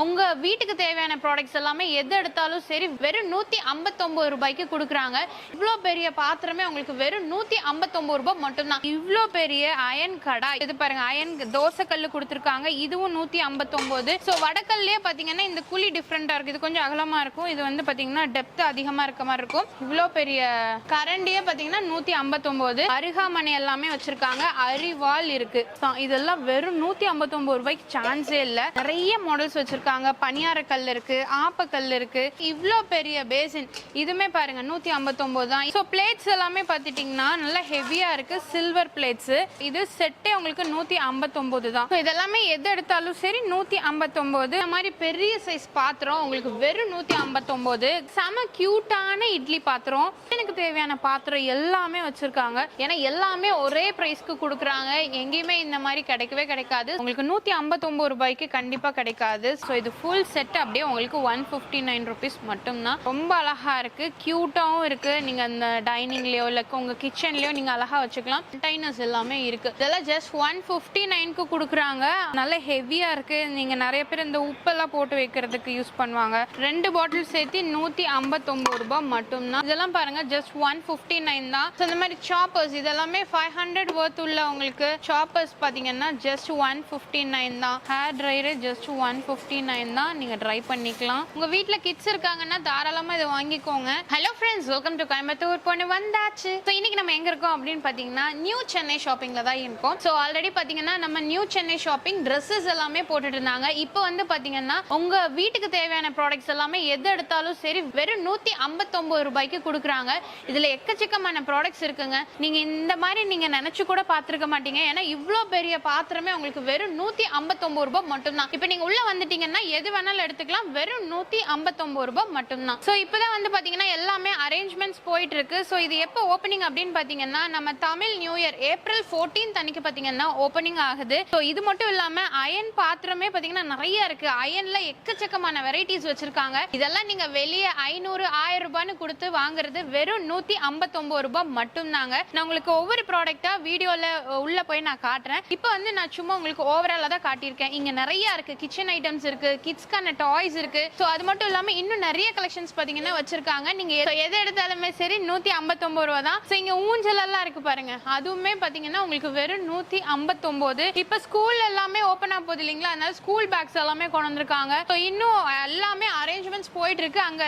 உங்க வீட்டுக்கு தேவையான ப்ராடக்ட்ஸ் எல்லாமே எது எடுத்தாலும் சரி வெறும் நூத்தி ஐம்பத்தொன்பது ரூபாய்க்கு கொடுக்குறாங்க. இவ்வளோ பெரிய பாத்திரமே உங்களுக்கு வெறும் நூத்தி ஐம்பத்தொன்பது ரூபாய் மட்டும்தான். இவ்வளோ பெரிய அயன் கடா. இது பாருங்க அயன் தோசை கல்லு கொடுத்துருக்காங்க. இதுவும் நூத்தி ஐம்பத்தொன்பது ஸோ வடக்கல்லே பாத்தீங்கன்னா இந்த குழி டிஃப்ரெண்டா இருக்கு. இது கொஞ்சம் அகலமா இருக்கும். இது வந்து பாத்தீங்கன்னா டெப்த் அதிகமா இருக்க மாதிரி இருக்கும். இவ்வளோ பெரிய கரண்டியே பாத்தீங்கன்னா நூத்தி ஐம்பத்தொன்பது அருகாமனை எல்லாமே வச்சிருக்காங்க. அரிவால் இருக்கு. இதெல்லாம் வெறும் நூத்தி ஐம்பத்தொன்பது ரூபாய்க்கு சான்ஸே இல்லை. நிறைய மாடல்ஸ் வச்சிருக்காங்க. பனியார கல் இருக்கு ஆப்பக்கல் இருக்கு. இவ்வளோ பெரிய பேசின் இதுமே பாருங்க நூத்தி ஐம்பத்தொன்பது தான். ஸோ பிளேட்ஸ் எல்லாமே பார்த்துட்டிங்கன்னா நல்லா ஹெவியா இருக்கு. சில்வர் பிளேட்ஸ் இது செட்டே உங்களுக்கு நூத்தி ஐம்பத்தொன்பது தான். So, இதெல்லாமே எது எடுத்தாலும் சரி நூத்தி ஐம்பத்தொன்பது இந்த மாதிரி பெரிய சைஸ் பாத்திரம் உங்களுக்கு வெறும் நூத்தி ஐம்பத்தொன்பது செம கியூட்டான இட்லி பாத்திரம். எனக்கு தேவையான பாத்திரம் எல்லாமே வச்சிருக்காங்க. ஏன்னா எல்லாமே ஒரே பிரைஸ்க்கு கொடுக்குறாங்க. எங்கேயுமே இந்த மாதிரி கிடைக்கவே கிடைக்காது. உங்களுக்கு நூத்தி ஐம்பத்தொன்பது ரூபாய்க்கு கண்டிப்பா கிடைக்காது. ஸோ ஸோ இது ஃபுல் செட் அப்படியே உங்களுக்கு ஒன் ஃபிஃப்டி நைன் ருபீஸ் மட்டும்தான். ரொம்ப அழகா இருக்கு. க்யூட்டாகவும் இருக்குது நீங்கள் அந்த டைனிங்லேயோ இல்லை உங்கள் கிச்சன்லேயோ நீங்கள் அழகா வச்சுக்கலாம். கண்டெய்னர்ஸ் எல்லாமே இருக்குது இதெல்லாம் ஜஸ்ட் ஒன் ஃபிஃப்டி நைன்க்கு கொடுக்குறாங்க. நல்ல ஹெவியாக இருக்கு. நீங்கள் நிறைய பேர் இந்த உப்பெல்லாம் போட்டு வைக்கிறதுக்கு யூஸ் பண்ணுவாங்க. ரெண்டு பாட்டில் சேர்த்து நூற்றி ஐம்பத்தொம்பது ரூபாய் மட்டும்தான். இதெல்லாம் பாருங்க ஜஸ்ட் ஒன் ஃபிஃப்டி நைன் தான். ஸோ இந்த மாதிரி சாப்பர்ஸ் இதெல்லாமே ஃபைவ் ஹண்ட்ரட் ஒர்த் உள்ள உங்களுக்கு சாப்பர்ஸ் பார்த்தீங்கன்னா ஜஸ்ட் ஒன் ஃபிஃப்டி நைன் தான். Hair dryer just one fifty nine தான் நீங்க ட்ரை பண்ணிக்கலாம். உங்க வீட்ல கிட்ஸ் இருக்காங்கன்னா தாராளமா இதை வாங்கிக்கோங்க. Hello friends welcome to Coimbatore பொண்ணு வந்தாச்சு. ஸோ இன்னைக்கு நம்ம எங்க இருக்கோம் அப்படின்னு பார்த்தீங்கன்னா நியூ சென்னை ஷாப்பிங்ல தான் இருக்கோம். ஸோ ஆல்ரெடி பார்த்தீங்கன்னா நம்ம நியூ சென்னை ஷாப்பிங் ட்ரெஸ்ஸஸ் எல்லாமே போட்டுட்டு இருந்தாங்க. இப்போ வந்து பார்த்தீங்கன்னா உங்க வீட்டுக்கு தேவையான ப்ராடக்ட்ஸ் எல்லாமே எது எடுத்தாலும் சரி வெறும் நூத்தி ஐம்பத்தொன்பது ரூபாய்க்கு கொடுக்குறாங்க. இதுல எக்கச்சக்கமான ப்ராடக்ட்ஸ் இருக்குங்க. நீங்க இந்த மாதிரி நீங்க நினைச்சு கூட பார்த்திருக்க மாட்டீங்க. ஏன்னா இவ்வளோ பெரிய பாத்திரமே உங்களுக்கு வெறும் நூத்தி ஐம்பத்தொன்பது ரூபாய் மட்டும்தான். இப்போ நீங்க உள்ள வந்துட்டீங்கன்னா எது வேணாலும் எடுத்துக்கலாம். வெறும் நூத்தி ஐம்பத்தொன்பது ரூபாய் மட்டும்தான். ஸோ இப்போதான் வந்து பாத்தீங்கன்னா எல்லாமே அரேஞ்ச்மெண்ட்ஸ் போயிட்டு இருக்கு ஸோ இது எப்போ ஓப்பனிங் அப்படின்னு பாத்தீங்கன்னா நம்ம Tamil new year April fourteen அன்னைக்கு பாத்தீங்கன்னா ஓப்பனிங் ஆகுது. ஸோ இது மட்டும் இல்லாம அயன் பாத்திரமே பாத்தீங்கன்னா நிறைய இருக்கு. அயன்ல எக்கச்சக்கமான வெரைட்டிஸ் வச்சிருக்காங்க. இதெல்லாம் நீங்க வெளியே ஐநூறு ஆயிரம் ரூபான்னு கொடுத்து வாங்குறது வெறும் நூத்தி ஐம்பத்தொன்பது ரூபாய் மட்டும்தாங்க. நான் உங்களுக்கு ஒவ்வொரு ப்ராடக்டா வீடியோல உள்ள போய் நான் காட்டுறேன். இப்போ வந்து நான் சும்மா உங்களுக்கு ஓவராலா தான் காட்டியிருக்கேன். இங்க நிறைய இருக்கு. கிச்சன் ஐட்டம்ஸ் இருக்கு. கிட்ஸ்க்கான டாய்ஸ் இருக்கு. ஸோ அது மட்டும் இல்லாம இன்னும் நிறைய கலெக்ஷன்ஸ் பாத்தீங்கன்னா வச்சிருக்காங்க. நீங்க எதை எது எடுத்தாலுமே சரி நூத்தி ஐம்பத்தொன்பது ரூபா தான். ஸோ இங்க ஊஞ்சல் எல்லாம் இருக்கு பாருங்க. அதுவுமே பாத்தீங்கன்னா உங்களுக்கு வெறும் நூத்தி ஐம்பத்தொம்போது. இப்போ ஸ்கூல் எல்லாமே ஓப்பன் ஆக போகுது இல்லைங்களா? அதனால ஸ்கூல் பேக்ஸ் எல்லாமே கொண்டு வந்திருக்காங்க. ஸோ இன்னும் எல்லாமே அரேஞ்ச்மெண்ட்ஸ் போயிட்டு இருக்கு. அங்க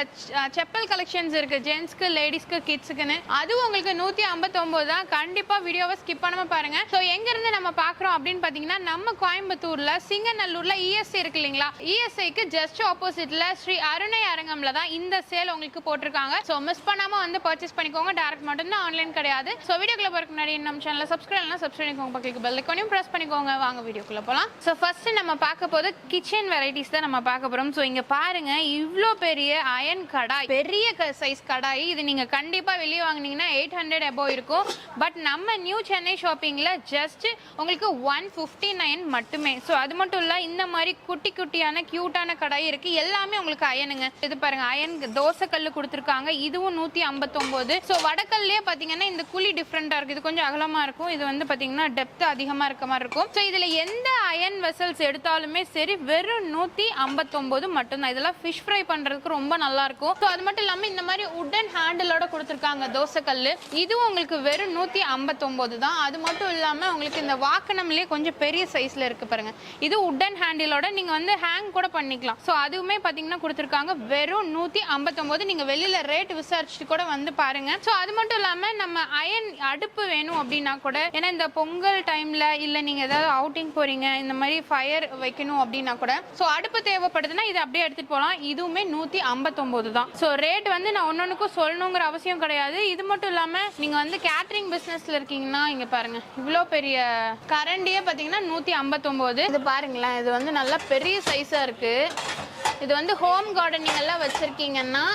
செப்பல் கலெக்ஷன்ஸ் இருக்கு. ஜென்ஸ்க்கு லேடிஸ்க்கு கிட்ஸுக்குன்னு அதுவும் உங்களுக்கு நூத்தி ஐம்பத்தொம்போது தான். கண்டிப்பா வீடியோவை ஸ்கிப் பண்ணாம பாருங்க. ஸோ எங்க இருந்து நம்ம பாக்குறோம் அப்படின்னு பாத்தீங்கன்னா நம்ம கோயம்புத்தூர்ல சிங்கநல்லூர்ல இஎஸ்சி இருக்கு இல்லைங்களா? இஎஸ்ஐக்கு ஜஸ்ட் ஆப்போசிட்ல ஸ்ரீ அருணை அரங்கம்ல தான் இந்த சேல் உங்களுக்கு போட்டிருக்காங்க. ஸோ மிஸ் பண்ணாம வந்து பர்ச்சேஸ் பண்ணிக்கோங்க. டேரக்ட் மட்டும் தான் ஆன்லைன் கிடையாது. ஸோ வீடியோக்குள்ள போறதுக்கு முன்னாடி நம்ம சேனலை சப்ஸ்கிரைப் பண்ணலாம் சப்ஸ்கிரைப் பண்ணிக்கோங்க. பக்கத்துக்கு பெல் ஐக்கானையும் ப்ரெஸ் பண்ணிக்கோங்க. வாங்க வீடியோக்குள்ள போகலாம் ஸோ ஃபர்ஸ்ட் நம்ம பார்க்க போது கிச்சன் வெரைட்டிஸ் தான் நம்ம பார்க்க போறோம். ஸோ இங்க பாருங்க இவ்வளோ பெரிய அயன் கடாய் பெரிய சைஸ் கடாய். இது நீங்க கண்டிப்பா வெளியே வாங்கினீங்கன்னா எயிட் ஹண்ட்ரட் அபோவ் இருக்கும். பட் நம்ம நியூ சென்னை ஷாப்பிங்ல ஜஸ்ட் உங்களுக்கு ஒன் ஃபிஃப்டி நைன் மட்டுமே. ஸோ அது மட்டும் இல்ல இந்த மாதிரி குட்டி குட்டியான கியூட்டான கடாய் இருக்கு. எல்லாமே உங்களுக்கு அயனுங்க. இது பாருங்க அயன் தோசை கல்லு கொடுத்துருக்காங்க. இதுவும் நூத்தி ஐம்பத்தொன்பது ஸோ வடக்கல்லே பாத்தீங்கன்னா இந்த குழி டிஃப்ரெண்டா இருக்கு. இது கொஞ்சம் அகலமா இருக்கும். இது வந்து பாத்தீங்கன்னா டெப்த் அதிகமா இருக்க மாதிரி இருக்கும். ஸோ இதுல எந்த அயன் வெசல்ஸ் எடுத்தாலுமே சரி வெறும் நூத்தி ஐம்பத்தொன்பது மட்டும்தான். இதெல்லாம் ஃபிஷ் ஃப்ரை பண்றதுக்கு ரொம்ப நல்லா இருக்கும். ஸோ அது மட்டும் இல்லாம இந்த மாதிரி உடன் ஹேண்டிலோட கொடுத்துருக்காங்க தோசை கல்லு இதுவும் உங்களுக்கு வெறும் நூத்தி ஐம்பத்தொன்பது தான். அது மட்டும் இல்லாம உங்களுக்கு இந்த வாக்கனம்லயே கொஞ்சம் பெரிய சைஸ்ல இருக்கு பாருங்க. இது உடன் ஹேண்டிலோட நீங்க வந்து ஹேங் கூட பண்ணிக்கலாம். ஸோ அதுவுமே பார்த்தீங்கன்னா கொடுத்துருக்காங்க. வெறும் நூற்றி ஐம்பத்தொம்போது. நீங்கள் வெளியில் ரேட் விசாரிச்சுட்டு கூட வந்து பாருங்க. ஸோ அது மட்டும் இல்லாமல் நம்ம அயன் அடுப்பு வேணும் அப்படின்னா கூட ஏன்னா இந்த பொங்கல் டைமில் இல்லை நீங்கள் ஏதாவது அவுட்டிங் போகிறீங்க இந்த மாதிரி ஃபயர் வைக்கணும் அப்படின்னா கூட ஸோ அடுப்பு தேவைப்படுதுன்னா இது அப்படியே எடுத்துகிட்டு போகலாம் இதுவுமே நூற்றி ஐம்பத்தொம்போது தான். ஸோ ரேட் வந்து நான் ஒன்னொன்னுக்கும் சொல்லணுங்கிற அவசியம் கிடையாது. இது மட்டும் இல்லாமல் நீங்கள் வந்து கேட்ரிங் பிஸ்னஸில் இருக்கீங்கன்னா இங்கே பாருங்க. இவ்வளோ பெரிய கரண்டியே பார்த்தீங்கன்னா நூற்றி ஐம்பத்தொம்போது. இது பாருங்களேன். இது வந்து நல்லா பெரிய சைஸ் இருக்கு. இது வந்து ஹோம் கார்டனிங் எல்லாம் வச்சிருக்கீங்கன்னா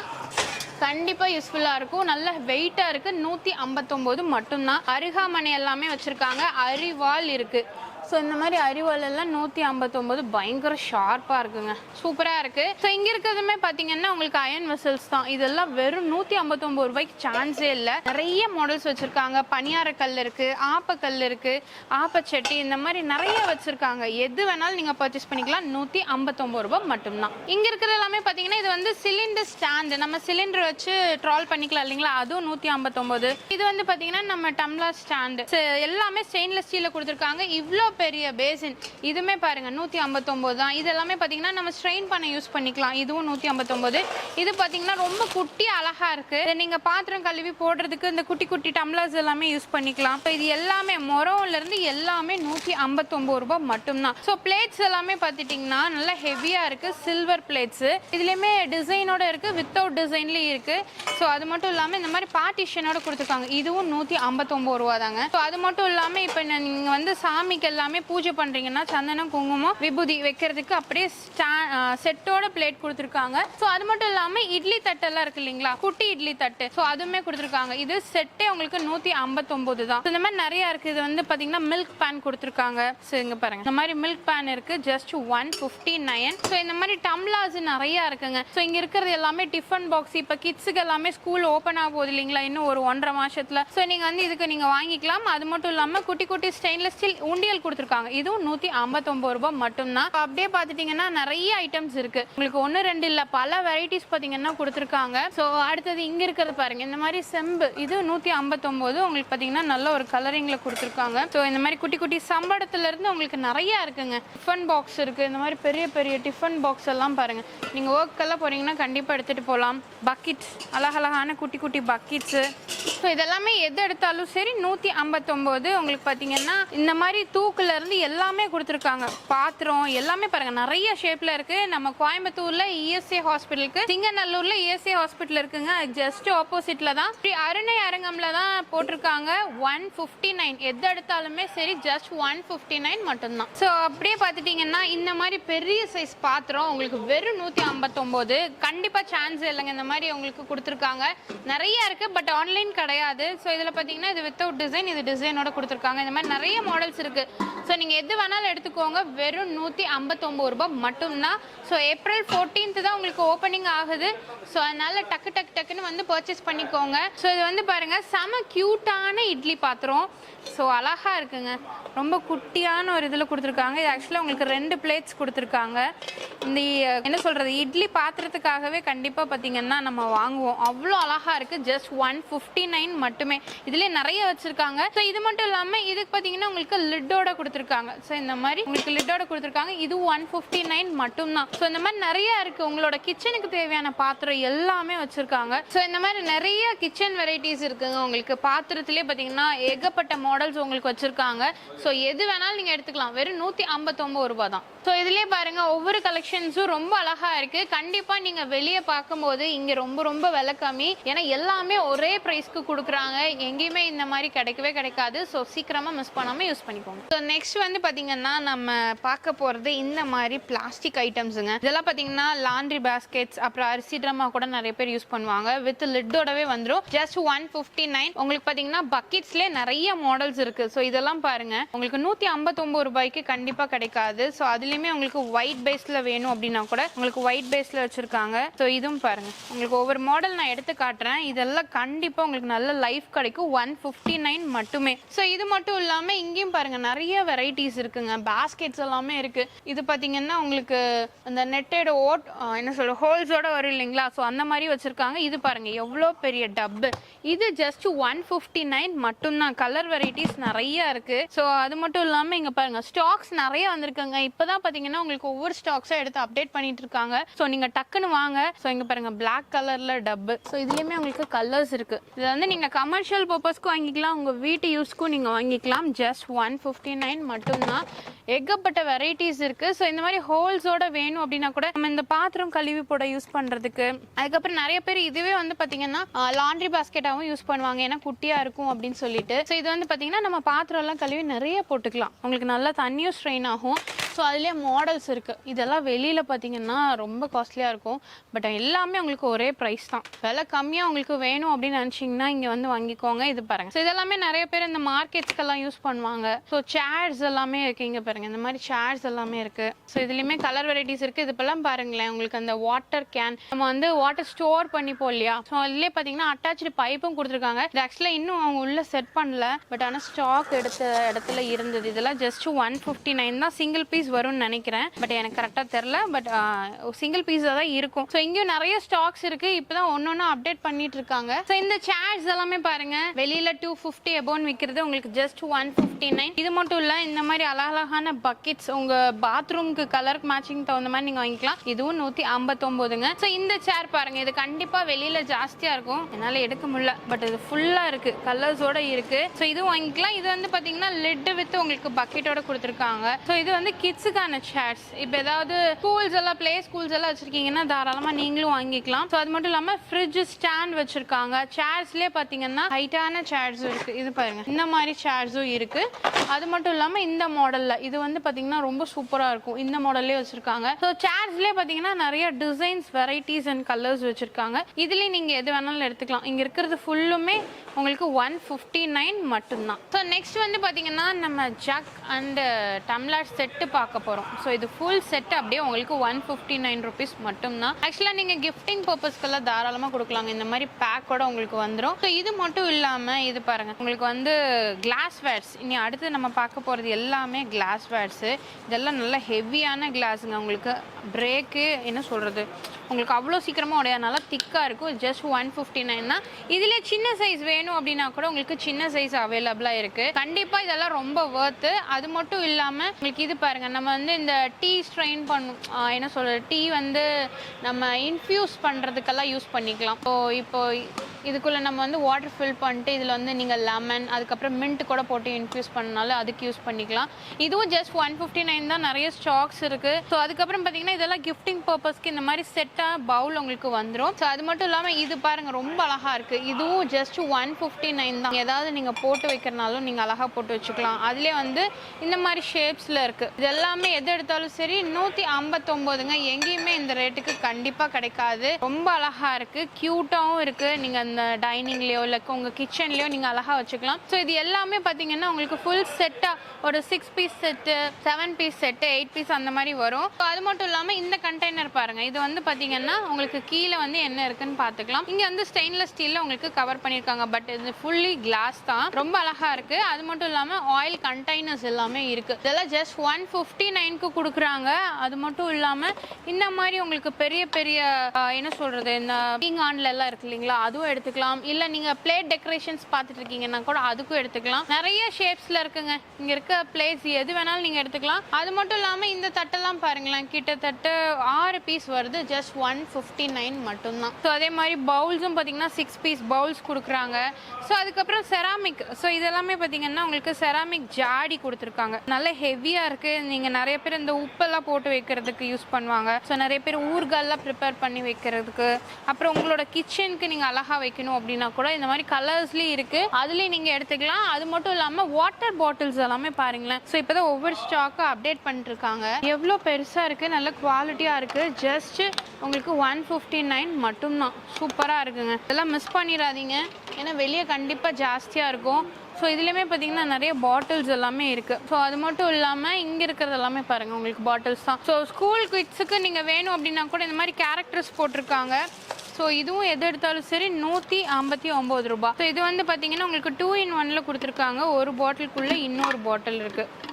கண்டிப்பா யூஸ்ஃபுல்லா இருக்கும். நல்ல வெயிட்டா இருக்கு. நூத்தி ஐம்பத்தொம்போது மட்டும்தான். அருகாமனை எல்லாமே வச்சிருக்காங்க. அரிவாள் இருக்கு. ஸோ இந்த மாதிரி அரிவாள் எல்லாம் நூற்றி ஐம்பத்தொம்போது பயங்கர ஷார்ப்பாக இருக்குங்க. சூப்பராக இருக்குது ஸோ இங்கே இருக்கிறதுமே பார்த்தீங்கன்னா உங்களுக்கு அயன் வெசல்ஸ் தான். இதெல்லாம் வெறும் நூற்றி ஐம்பத்தொம்போது ரூபாய்க்கு சான்ஸே இல்லை. நிறைய மாடல்ஸ் வச்சுருக்காங்க. பனியாரக்கல் இருக்குது ஆப்பக்கல் இருக்குது ஆப்பச்சட்டி இந்த மாதிரி நிறைய வச்சுருக்காங்க. எது வேணாலும் நீங்கள் பர்ச்சேஸ் பண்ணிக்கலாம். நூற்றி ஐம்பத்தொம்போது ரூபாய் மட்டும்தான். இங்கே இருக்கிறது எல்லாமே பார்த்தீங்கன்னா இது வந்து சிலிண்டர் ஸ்டாண்டு நம்ம சிலிண்டர் வச்சு ட்ரால் பண்ணிக்கலாம் இல்லைங்களா? அதுவும் நூற்றி ஐம்பத்தொம்போது இது வந்து பார்த்தீங்கன்னா நம்ம டம்ளர் ஸ்டாண்டு எல்லாமே ஸ்டெயின்லெஸ் ஸ்டீலில் கொடுத்துருக்காங்க. இவ்வளோ பெரிய பேசின் இதுவுமே பாருங்க நூற்றி ஐம்பத்தொம்போது தான். இது எல்லாமே பார்த்தீங்கன்னா நம்ம ஸ்ட்ரெயின் பண்ண யூஸ் பண்ணிக்கலாம். இதுவும் நூற்றி ஐம்பத்தொம்போது இது பார்த்தீங்கன்னா ரொம்ப குட்டி அழகா இருக்கு. நீங்கள் நீங்க பாத்திரம் கழுவி போடுறதுக்கு இந்த குட்டி குட்டி டம்ளர்ஸ் எல்லாமே யூஸ் பண்ணிக்கலாம். இப்போ இது எல்லாமே மொரம்ல இருந்து எல்லாமே நூற்றி ஐம்பத்தொம்போது ரூபாய் மட்டும்தான். ஸோ பிளேட்ஸ் எல்லாமே பார்த்துட்டிங்கன்னா நல்லா ஹெவியா இருக்கு. சில்வர் பிளேட்ஸ் இதுலயுமே டிசைனோட இருக்கு வித்தவுட் டிசைன்லயும் இருக்கு. ஸோ அது மட்டும் இல்லாம இந்த மாதிரி பார்ட்டிஷனோட கொடுத்துருக்காங்க. இதுவும் நூற்றி ஐம்பத்தொம்போது ரூபா தாங்க. ஸோ அது மட்டும் இல்லாம இப்போ நீங்க வந்து சாமிக்கு எல்லாமே பூஜை பண்றீங்கன்னா சந்தனம் குங்குமம் விபூதி வைக்கிறதுக்கு அப்படியே செட்டோட பிளேட் கொடுத்துருக்காங்க. ஸோ அது மட்டும் இல்லாம இட்லி தட்டெல்லாம் இருக்கு இல்லைங்களா? குட்டி இட்லி தட்டு. ஸோ அதுவுமே கொடுத்துருக்காங்க. இது செட்டே உங்களுக்கு நூற்றி ஐம்பத்தொம்போது தான். இந்த மாதிரி நிறைய இருக்கு. இது வந்து பாத்தீங்கன்னா மில்க் பேன் கொடுத்துருக்காங்க. ஸோ இங்க பாருங்க. இந்த மாதிரி மில்க் பேன் இருக்கு. Just one fifty nine so இந்த மாதிரி டம்ளாஸ் நிறைய இருக்குங்க. ஸோ இங்க இருக்கிறது எல்லாமே டிஃபன் பாக்ஸ் இப்போ கிட்ஸுக்கு எல்லாமே ஸ்கூல் ஓப்பன் ஆக போகுது இல்லைங்களா? இன்னும் ஒரு ஒன்றரை மாசத்துல. ஸோ நீங்க வந்து இதுக்கு நீங்க வாங்கிக்கலாம். அது மட்டும் இல்லாம குட்டி குட்டி ஸ்டெயின்லெஸ் ஸ்டீல் உண்டியல் கொடுத்துருக்காங்க. இதுவும் நூற்றி ஐம்பத்தொம்பது ரூபாய் மட்டும்தான். அப்படியே பார்த்துட்டிங்கன்னா நிறைய ஐட்டம்ஸ் இருக்கு. உங்களுக்கு ஒன்று ரெண்டு இல்லை பல வெரைட்டிஸ் பார்த்தீங்கன்னா கொடுத்துருக்காங்க. ஸோ அடுத்தது இங்கே இருக்கிறது பாருங்க. இந்த மாதிரி செம்பு இது நூற்றி ஐம்பத்தொம்போது. உங்களுக்கு பார்த்தீங்கன்னா நல்ல ஒரு கலரிங்கில் கொடுத்துருக்காங்க. ஸோ இந்த மாதிரி குட்டி குட்டி சம்பளத்துல இருந்து உங்களுக்கு நிறைய இருக்குங்க. டிஃபன் பாக்ஸ் இருக்கு. இந்த மாதிரி பெரிய பெரிய டிஃபன் பாக்ஸ் எல்லாம் பாருங்க. நீங்கள் ஒர்க்கெல்லாம் போறீங்கன்னா கண்டிப்பாக எடுத்துட்டு போகலாம். பக்கெட்ஸ் அழகழகான குட்டி குட்டி பக்கெட்ஸு ஸோ இதெல்லாமே எது எடுத்தாலும் சரி நூற்றி ஐம்பத்தொம்போது. உங்களுக்கு பார்த்தீங்கன்னா இந்த மாதிரி தூக்குல இருந்து எல்லாமே கொடுத்துருக்காங்க. பாத்திரம் எல்லாமே பாருங்க. நிறைய ஷேப்ல இருக்கு. நம்ம கோயம்புத்தூர்ல இஎஸ்ஏ ஹாஸ்பிட்டலுக்கு சிங்கநல்லூரில் இஎஸ்ஏ ஹாஸ்பிட்டல் இருக்குங்க. ஜஸ்ட் ஆப்போசிட்ல தான். ஸ்ரீ அருணை அரங்கம்ல தான் போட்டிருக்காங்க. ஒன் ஃபிஃப்டி நைன் எது எடுத்தாலுமே சரி ஜஸ்ட் ஒன் ஃபிஃப்டி நைன் மட்டும்தான். ஸோ அப்படியே பார்த்துட்டிங்கன்னா இந்த மாதிரி பெரிய சைஸ் பாத்திரம் உங்களுக்கு வெறும் நூற்றி ஐம்பத்தொம்போது. கண்டிப்பாக சான்ஸ் இல்லைங்க. இந்த மாதிரி உங்களுக்கு கொடுத்துருக்காங்க. நிறைய இருக்கு பட் ஆன்லைன் கிடையாது. ஸோ இதில் பார்த்தீங்கன்னா இது வித்தவுட் டிசைன் இது டிசைனோட கொடுத்துருக்காங்க. இந்த மாதிரி நிறைய மாடல்ஸ் இருக்குது ஸோ நீங்கள் எது வேணாலும் எடுத்துக்கோங்க. வெறும் நூற்றி ஐம்பத்தொம்பது ரூபாய் மட்டும்தான். ஸோ ஏப்ரல் 14th தான் உங்களுக்கு ஓப்பனிங் ஆகுது. ஸோ அதனால டக்கு டக்கு டக்குன்னு வந்து பர்ச்சேஸ் பண்ணிக்கோங்க. ஸோ இது வந்து பாருங்க செம க்யூட்டான இட்லி பாத்திரம். ஸோ அழகா இருக்குங்க. ரொம்ப குட்டியான ஒரு இதில் கொடுத்துருக்காங்க. இது ஆக்சுவலாக உங்களுக்கு ரெண்டு பிளேட்ஸ் கொடுத்துருக்காங்க. இந்த என்ன சொல்கிறது இட்லி பாத்திரத்துக்காகவே கண்டிப்பாக பார்த்தீங்கன்னா நம்ம வாங்குவோம். அவ்வளோ அழகா இருக்குது ஜஸ்ட் ஒன் ஃபிஃப்டி நைன் மட்டுமே. இதுலேயே நிறைய வச்சுருக்காங்க. ஸோ இது மட்டும் இல்லாமல் இதுக்கு பார்த்தீங்கன்னா உங்களுக்கு லிட்டோட கொடுத்துருக்காங்க. ஸோ இந்த மாதிரி உங்களுக்கு லிட்டோட கொடுத்துருக்காங்க. இது ஒன் ஃபிஃப்டி நைன் மட்டும்தான். ஸோ இந்த மாதிரி நிறைய இருக்குது உங்களோட கிச்சனுக்கு தேவையான பாத்திரம் எல்லாமே வச்சுருக்காங்க. ஸோ இந்த மாதிரி நிறைய கிச்சன் வெரைட்டிஸ் இருக்குங்க. உங்களுக்கு பாத்திரத்திலே பார்த்தீங்கன்னா ஏகப்பட்ட மாடல்ஸ் உங்களுக்கு வச்சுருக்காங்க. ஸோ எது வேணாலும் நீங்கள் எடுத்துக்கலாம். வெறும் நூற்றி ஐம்பத்தொம்பது ரூபா தான் ஸோ இதுலேயே பாருங்க ஒவ்வொரு கலெக்ஷன்ஸும் ரொம்ப அழகா இருக்கு. கண்டிப்பாக நீங்கள் வெளியே பார்க்கும்போது இங்கே ரொம்ப ரொம்ப விலை கம்மி. ஏன்னா எல்லாமே ஒரே ப்ரைஸ்க்கு கொடுக்குறாங்க. எங்கேயுமே இந்த மாதிரி கிடைக்கவே கிடைக்காது. ஸோ சீக்கிரமாக மிஸ் பண்ணாமல் யூஸ் பண்ணிக்கோங்க. ஸோ நெக்ஸ்ட் வந்து பார்த்தீங்கன்னா நம்ம பார்க்க போகிறது இந்த மாதிரி பிளாஸ்டிக் ஐட்டம்ஸுங்க இதெல்லாம் பார்த்தீங்கன்னா லாண்ட்ரி பேஸ்கெட்ஸ் அப்புறம் அரிசி ட்ரமா கூட நிறைய பேர் யூஸ் பண்ணுவாங்க. வித் லிட்டோடவே வந்துடும் ஜஸ்ட் ஒன் ஃபிஃப்டி நைன் உங்களுக்கு பார்த்தீங்கன்னா பக்கெட்ஸ்லேயே நிறைய மாடல்ஸ் இருக்கு. ஸோ இதெல்லாம் பாருங்க. உங்களுக்கு நூற்றி ஐம்பத்தொம்பது ரூபாய்க்கு கண்டிப்பாக கிடைக்காது. ஸோ அதுலேயுமே உங்களுக்கு ஒயிட் பேஸில் வேணும் அப்படின்னா கூட உங்களுக்கு ஒயிட் பேஸில் வச்சுருக்காங்க. ஸோ இதுவும் பாருங்க. உங்களுக்கு ஒவ்வொரு மாடல் நான் எடுத்து காட்டுறேன். இதெல்லாம் கண்டிப்பாக உங்களுக்கு நல்ல லைஃப் கிடைக்கும். ஒன் ஃபிஃப்டி நைன் மட்டுமே. ஸோ இது மட்டும் இல்லாமல் இங்கேயும் பாருங்க. நிறைய வெரைட்டிஸ் இருக்குங்க. பாஸ்கெட்ஸ் எல்லாமே இருக்கு. இது பார்த்தீங்கன்னா உங்களுக்கு அந்த நெட்டோட ஓட் என்ன சொல்ற ஹோல்ஸோட வரும் இல்லைங்களா? ஸோ அந்த மாதிரி வச்சிருக்காங்க. இது பாருங்க எவ்வளோ பெரிய டப்பு. இது ஜஸ்ட் ஒன் ஃபிஃப்டி நைன் மட்டும்தான். கலர் வெரைட்டிஸ் நிறைய இருக்கு. ஸோ அது மட்டும் இல்லாமல் இங்கே பாருங்க ஸ்டாக்ஸ் நிறைய வந்திருக்குங்க. இப்போதான் பார்த்தீங்கன்னா உங்களுக்கு ஒவ்வொரு ஸ்டாக்ஸாக எடுத்து அப்டேட் பண்ணிட்டு இருக்காங்க. ஸோ நீங்கள் டக்குன்னு வாங்க. ஸோ இங்கே பாருங்க பிளாக் கலரில் டப்பு. ஸோ இதுலேயுமே உங்களுக்கு கலர்ஸ் இருக்கு. இது வந்து நீங்கள் கமர்ஷியல் பர்பஸ்க்கும் வாங்கிக்கலாம். உங்கள் வீட்டு யூஸ்க்கும் நீங்கள் வாங்கிக்கலாம். ஜஸ்ட் ஒன் ஃபிஃப்டி நைன் மட்டும்தான். எக்கப்பட்ட வெரைட்டிஸ் இருக்கு. ஸோ இந்த மாதிரி ஹோல்ஸோட வேணும் அப்படின்னா கூட நம்ம இந்த பாத்திரம் கழுவி போட யூஸ் பண்ணுறதுக்கு அதுக்கப்புறம் நிறைய பேர் இதுவே வந்து பார்த்தீங்கன்னா லாண்ட்ரி பாஸ்கெட்டாகவும் யூஸ் பண்ணுவாங்க. ஏன்னா குட்டியாக இருக்கும் அப்படின்னு சொல்லிட்டு. ஸோ இது வந்து பார்த்தீங்கன்னா நம்ம பாத்திரம்லாம் கழுவி நிறைய போட்டுக்கலாம். உங்களுக்கு நல்லா தண்ணியும் ஸ்ட்ரெயின் ஆகும். ஸோ அதுலேயே மாடல்ஸ் இருக்குது இதெல்லாம் வெளியில் பார்த்தீங்கன்னா ரொம்ப காஸ்ட்லியாக இருக்கும். பட் எல்லாமே உங்களுக்கு ஒரே ப்ரைஸ் தான். விலை கம்மியாக உங்களுக்கு வேணும் அப்படின்னு நினச்சிங்கன்னா இங்கே வந்து வாங்கிக்கோங்க. இது பாருங்கள் ஸோ இதெல்லாமே நிறைய பேர் இந்த மார்க்கெட்ஸ்க்கெல்லாம் யூஸ் பண்ணுவாங்க. ஸோ சேர் சேர்ஸ் எல்லாமே இருக்கு இங்க பாருங்க. இந்த மாதிரி சேர்ஸ் எல்லாமே இருக்கு. ஸோ இதுலயுமே கலர் வெரைட்டிஸ் இருக்கு. இது இப்பெல்லாம் பாருங்களேன் உங்களுக்கு அந்த வாட்டர் கேன் நம்ம வந்து வாட்டர் ஸ்டோர் பண்ணி இல்லையா? ஸோ இதுலேயே பார்த்தீங்கன்னா அட்டாச்சு பைப்பும் கொடுத்துருக்காங்க. இது ஆக்சுவலாக இன்னும் அவங்க உள்ள செட் பண்ணல. பட் ஆனால் ஸ்டாக் எடுத்த இடத்துல இருந்தது. இதெல்லாம் ஜஸ்ட் ஒன் ஃபிஃப்டி நைன் தான் சிங்கிள் பீஸ் வரும்னு நினைக்கிறேன். பட் எனக்கு கரெக்டாக தெரில பட் சிங்கிள் பீஸாக தான் இருக்கும். ஸோ இங்கேயும் நிறைய ஸ்டாக்ஸ் இருக்கு. இப்போதான் ஒன்று ஒன்று அப்டேட் பண்ணிட்டு இருக்காங்க. ஸோ இந்த சேர்ஸ் எல்லாமே பாருங்க. வெளியில டூ ஃபிஃப்டி அபோன் விற்கிறது உங்களுக்கு ஜஸ்ட் ஒன் ஃபிஃப்டி நைன் இது மட்டும் இல்லை இந்த மாதிரி அழகழகான பக்கெட்ஸ் உங்க பாத்ரூம்க்கு கலருக்கு மேட்சிங் தகுந்த மாதிரி நீங்க வாங்கிக்கலாம். இதுவும் நூற்றி ஐம்பத்தொம்போதுங்க. ஸோ இந்த சேர் பாருங்க. இது கண்டிப்பாக வெளியில ஜாஸ்தியாக இருக்கும். என்னால் எடுக்க முடியல. பட் இது ஃபுல்லாக இருக்கு. கலர்ஸோட இருக்கு. ஸோ இதுவும் வாங்கிக்கலாம். இது வந்து பார்த்தீங்கன்னா லெட் வித் உங்களுக்கு பக்கெட்டோட கொடுத்துருக்காங்க. ஸோ இது வந்து கிட்ஸுக்கான சேர்ஸ் இப்போ ஏதாவது ஸ்கூல்ஸ் எல்லாம் ப்ளே ஸ்கூல்ஸ் எல்லாம் வச்சிருக்கீங்கன்னா தாராளமாக நீங்களும் வாங்கிக்கலாம். ஸோ அது மட்டும் இல்லாமல் ஃப்ரிட்ஜ் ஸ்டாண்ட் வச்சிருக்காங்க. சேர்ஸ்லேயே பார்த்தீங்கன்னா ஹைட்டான சேர்ஸும் இருக்கு. இது பாருங்க. இந்த மாதிரி சேர்ஸும் இருக்கு. அது மட்டும் இல்லாமல் இந்த மாடலில் இது வந்து பார்த்தீங்கன்னா ரொம்ப சூப்பராக இருக்கும். இந்த மாடல்லே வச்சுருக்காங்க. ஸோ சேர்ஸ்லேயே பார்த்தீங்கன்னா நிறைய டிசைன்ஸ் வெரைட்டிஸ் அண்ட் கலர்ஸ் வச்சுருக்காங்க. இதுலேயும் நீங்கள் எது வேணாலும் எடுத்துக்கலாம். இங்கே இருக்கிறது ஃபுல்லுமே உங்களுக்கு ஒன் ஃபிஃப்டி நைன் மட்டும்தான். ஸோ நெக்ஸ்ட் வந்து பார்த்தீங்கன்னா நம்ம ஜக் அண்டு டம்ளர் செட்டு பார்க்க போகிறோம் ஸோ இது ஃபுல் செட் அப்படியே உங்களுக்கு ஒன் ஃபிஃப்டி நைன் ருபீஸ் மட்டும்தான். ஆக்சுவலாக நீங்கள் கிஃப்டிங் பர்பஸ்க்கெல்லாம் தாராளமாக கொடுக்கலாங்க. இந்த மாதிரி பேக்கோட உங்களுக்கு வந்துடும் ஸோ இது மட்டும் இல்லாமல் இது பாருங்கள் உங்களுக்கு வந்து கிளாஸ் வேர்ஸ் இனி அடுத்து நம்ம பார்க்க போகிறது எல்லாமே கிளாஸ் வேர்ட்ஸு இதெல்லாம் நல்ல ஹெவியான கிளாஸுங்க உங்களுக்கு பிரேக்கு என்ன சொல்கிறது உங்களுக்கு அவ்வளோ சீக்கிரமாக உடையாதனால திக்காக இருக்கும். ஜஸ்ட் ஒன் ஃபிஃப்டி நைன் தான். இதில் சின்ன சைஸ் வேணும் அப்படின்னா கூட உங்களுக்கு சின்ன சைஸ் அவைலபிளாக இருக்குது கண்டிப்பாக இதெல்லாம் ரொம்ப ஒர்த்து அது மட்டும் இல்லாமல் உங்களுக்கு இது பாருங்கள் நம்ம வந்து இந்த டீ ஸ்ட்ரெயின் பண்ணும் என்ன சொல்கிறது டீ வந்து நம்ம இன்ஃப்யூஸ் பண்ணுறதுக்கெல்லாம் யூஸ் பண்ணிக்கலாம். ஸோ இப்போ இதுக்குள்ளே நம்ம வந்து வாட்டர் ஃபில் பண்ணிட்டு இதில் வந்து நீங்கள் லெமன் அதுக்கப்புறம் மின்ட் கூட போட்டு இன்க்ரீஸ் பண்ணனால அதுக்கு யூஸ் பண்ணிக்கலாம். இதுவும் ஜஸ்ட் ஒன் ஃபிஃப்டி நைன் தான். நிறைய ஸ்டாக்ஸ் இருக்குது ஸோ அதுக்கப்புறம் பார்த்தீங்கன்னா இதெல்லாம் கிஃப்டிங் பர்பஸ்க்கு இந்த மாதிரி செட்டாக பவுல் உங்களுக்கு வந்துடும் ஸோ அது மட்டும் இல்லாமல் இது பாருங்கள் ரொம்ப அழகாக இருக்குது இதுவும் ஜஸ்ட் ஒன் ஃபிஃப்டி நைன் தான். ஏதாவது நீங்கள் போட்டு வைக்கிறனாலும் நீங்கள் அழகாக போட்டு வச்சுக்கலாம். அதுலேயே வந்து இந்த மாதிரி ஷேப்ஸில் இருக்குது இது எல்லாமே எது எடுத்தாலும் சரி நூற்றி ஐம்பத்தொம்போதுங்க. எங்கேயுமே இந்த ரேட்டுக்கு கண்டிப்பாக கிடைக்காது. ரொம்ப அழகாக இருக்குது க்யூட்டாகவும் இருக்குது நீங்கள் அந்த டைனிங்லேயோ இல்லை உங்கள் கிச்சன்லேயோ நீங்கள் அழகாக வச்சுக்கலாம். ஸோ இது எல்லாமே பார்த்தீங்கன்னா உங்களுக்கு ஃபுல் செட்டாக ஒரு six piece set seven piece set eight piece அந்த மாதிரி வரும். ஸோ அது மட்டும் இல்லாமல் இந்த கண்டெய்னர் பாருங்கள் இது வந்து பார்த்தீங்கன்னா உங்களுக்கு கீழே வந்து என்ன இருக்குன்னு பார்த்துக்கலாம் இங்கே வந்து ஸ்டெயின்லெஸ் ஸ்டீலில் உங்களுக்கு கவர் பண்ணியிருக்காங்க பட் இது ஃபுல்லி கிளாஸ் தான். ரொம்ப அழகாக இருக்குது அது மட்டும் இல்லாமல் ஆயில் கண்டெய்னர்ஸ் எல்லாமே இருக்குது இதெல்லாம் ஜஸ்ட் ஒன் ஃபிஃப்டி நைனுக்கு கொடுக்குறாங்க. அது மட்டும் இல்லாமல் இந்த மாதிரி உங்களுக்கு பெரிய பெரிய என்ன சொல்கிறது இந்த பீங்கான்ல எல்லாம் இருக்கு இல்லைங்களா? அதுவும் எடுத்துக்கலாம். இல்லை நீங்கள் பிளேட் டெக்கரேஷன்ஸ் பார்த்துட்டு இருக்கீங்கன்னா கூட அதுக்கும் எடுத்துக்கலாம். நிறைய ஷேப்ஸில் இருக்குங்க. இங்கே இருக்க பிளேட்ஸ் எது வேணாலும் நீங்கள் எடுத்துக்கலாம். அது மட்டும் இல்லாமல் இந்த தட்டெல்லாம் பாருங்களேன். கிட்டத்தட்ட ஆறு பீஸ் வருது. ஜஸ்ட் ஒன் ஃபிஃப்டி நைன் மட்டும்தான். ஸோ அதே மாதிரி பவுல்ஸும் பார்த்தீங்கன்னா சிக்ஸ் பீஸ் பவுல்ஸ் கொடுக்குறாங்க. ஸோ அதுக்கப்புறம் செராமிக் ஸோ இதெல்லாமே பார்த்தீங்கன்னா உங்களுக்கு செராமிக் ஜாடி கொடுத்துருக்காங்க. நல்ல ஹெவியாக இருக்குது நீங்கள் நிறைய பேர் இந்த உப்பெல்லாம் போட்டு வைக்கிறதுக்கு யூஸ் பண்ணுவாங்க. ஸோ நிறைய பேர் ஊர்கள்லாம் ப்ரிப்பேர் பண்ணி வைக்கிறதுக்கு. அப்புறம் உங்களோட கிச்சனுக்கு நீங்கள் அழகாக வைக்கணும் அப்படின்னா கூட இந்த மாதிரி கலர்ஸ்லேயும் இருக்குது அதுலேயும் நீங்கள் எடுத்துக்கலாம். அது மட்டும் இல்லாமல் வாட்டர் பாட்டில்ஸ் எல்லாமே பாருங்களேன். ஸோ இப்போ தான் ஒவ்வொரு ஸ்டாக்கும் அப்டேட் பண்ணிட்டு எவ்வளோ பெருசாக இருக்குது நல்ல குவாலிட்டியாக இருக்குது ஜஸ்ட் உங்களுக்கு ஒன் ஃபிஃப்டி நைன் மட்டும்தான். சூப்பராக இருக்குங்க. இதெல்லாம் மிஸ் பண்ணிடாதீங்க. ஏன்னா வெளியே கண்டிப்பாக ஜாஸ்தியாக இருக்கும். ஸோ இதுலேயுமே பார்த்தீங்கன்னா நிறைய பாட்டில்ஸ் எல்லாமே இருக்குது ஸோ அது மட்டும் இல்லாமல் இங்கே இருக்கிறது எல்லாமே பாருங்கள் உங்களுக்கு பாட்டில்ஸ் தான். ஸோ ஸ்கூல் கிட்ஸுக்கு நீங்கள் வேணும் அப்படின்னா கூட இந்த மாதிரி கேரக்டர்ஸ் போட்டிருக்காங்க. ஸோ இதுவும் எது எடுத்தாலும் சரி நூற்றி ஐம்பத்தி ஒம்பது ரூபாய். ஸோ இது வந்து பார்த்தீங்கன்னா உங்களுக்கு டூ இன் ஒன்ல கொடுத்துருக்காங்க. ஒரு பாட்டிலுக்குள்ளே இன்னொரு பாட்டில் இருக்குது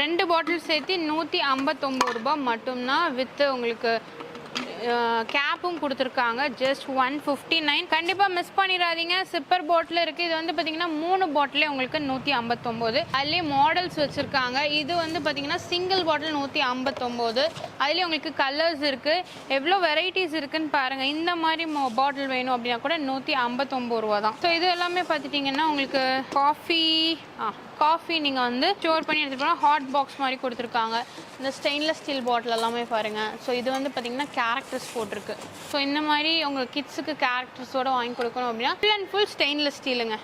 ரெண்டு பாட்டில் சேர்த்து நூற்றி ஐம்பத்தொம்பது ரூபாய் மட்டும்தான் வித்து உங்களுக்கு கேப்பும் கொடுத்துருக்காங்க. ஜஸ்ட் ஒன் ஃபிஃப்டி நைன் கண்டிப்பாக மிஸ் பண்ணிடாதீங்க. சிப்பர் பாட்டில் இருக்குது இது வந்து பார்த்தீங்கன்னா மூணு பாட்டிலே உங்களுக்கு நூற்றி ஐம்பத்தொம்போது. அதுலேயே மாடல்ஸ் வச்சுருக்காங்க. இது வந்து பார்த்தீங்கன்னா சிங்கிள் பாட்டில் நூற்றி ஐம்பத்தொம்போது. அதுலேயே உங்களுக்கு கலர்ஸ் இருக்குது எவ்வளோ வெரைட்டிஸ் இருக்குன்னு பாருங்கள் இந்த மாதிரி பாட்டில் வேணும் அப்படின்னா கூட நூற்றி ஐம்பத்தொம்போது ரூபா தான் ஸோ இது எல்லாமே பார்த்துட்டிங்கன்னா உங்களுக்கு காஃபி ஆ காஃபி நீங்கள் வந்து ஸ்டோர் பண்ணி எடுத்துகிட்டு போனால் ஹாட் பாக்ஸ் மாதிரி கொடுத்துருக்காங்க. இந்த ஸ்டெயின்லெஸ் ஸ்டீல் பாட்டில் எல்லாமே பாருங்கள் ஸோ இது வந்து பார்த்தீங்கன்னா கேரக்டர்ஸ் போட்டிருக்கு. ஸோ இந்த மாதிரி உங்கள் கிட்ஸுக்கு கேரக்டர்ஸோட வாங்கி கொடுக்கணும் அப்படின்னா ஃபுல் அண்ட் ஃபுல் ஸ்டெயின்லெஸ் ஸ்டீலுங்க